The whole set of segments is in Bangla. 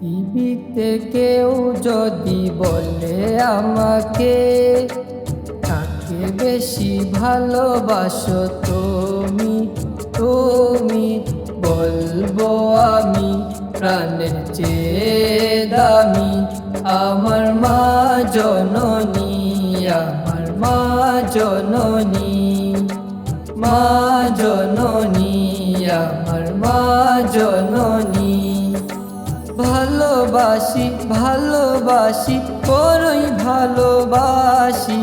টিভিতে কেউ যদি বলে আমাকে, তাকে বেশি ভালোবাসো তুমি তুমি বলব আমি প্রাণের চেয়ে দামি। আমার মা জননী, আমার মা জননী মা জননী, আমার মা জননী। ভালোবাসি ভালোবাসি করই ভালোবাসি।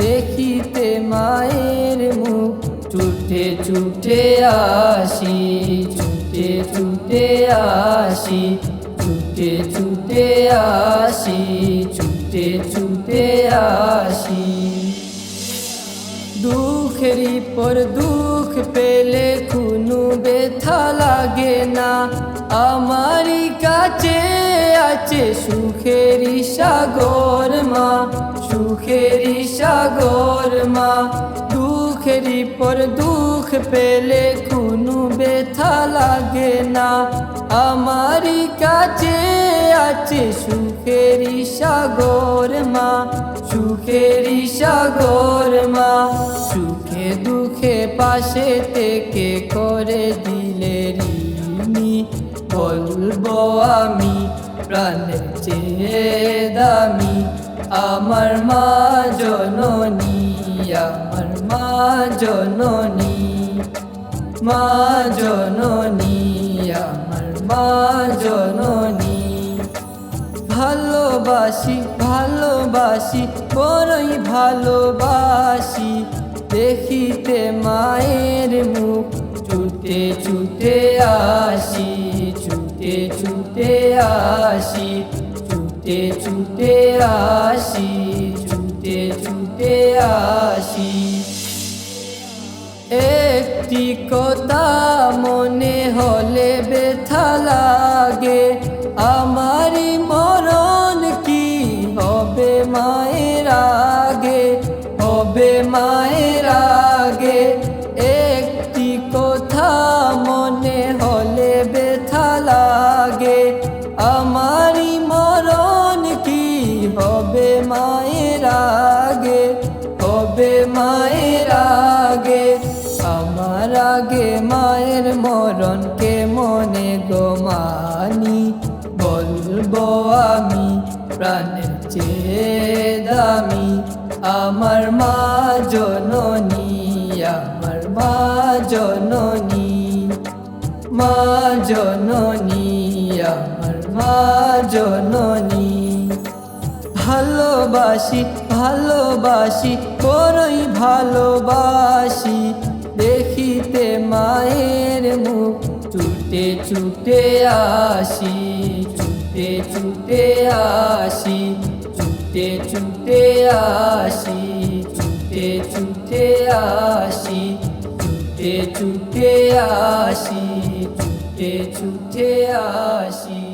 দেখিতে মায়ের মুখ চুটে চুটে আসি চুটে চুটে আসি চুটে চুটে আসি চুটে চুটে আসি। দুঃখেরই পর দুঃখ পেলে কোনো ব্যথা লাগে না। আমারই আছে সুখেরই সাগর মা, সুখেরই সাগর মা। দুঃখেরই পর দুঃখ পেলে কোনো ব্যথা লাগে না। আমারই কাছে আছে সুখেরই সাগর মা, সুখেরই সাগর মা। সুখে দুঃখে পাশে থেকে করে দিলে ঋণী বলব আমি প্রাণের চেয়ে দামি আমার মা জননী, আমার মা জননী মা জননী, আমার মা জননী। ভালোবাসি ভালোবাসি, বড়ই ভালোবাসি, দেখিতে মায়ের মুখ, ছুটে ছুটে আসি ছুটে ছুটে আসি ছুটে ছুটে আসি ছুটে ছুটে আসি। একটি কথা মনে হলে ব্যথা হবে মায়ের আগে, হবে মায়ের আগে। আমার আগে মায়ের মরণ কে মনে গোমানি বলব আমি প্রাণের চেয়ে দামি। আমার মা জননী, আমার মা জননী। মা জননী, আমার মা জননী। ভালোবাসি ভালোবাসি করই ভালোবাসি। দেখিতে মায়ের মুখ, ছুটে ছুটে আসি, ছুটে ছুটে আসি, ছুটে ছুটে আসি, ছুটে ছুটে আসি, ছুটে ছুটে আসি, ছুটে ছুটে আসি।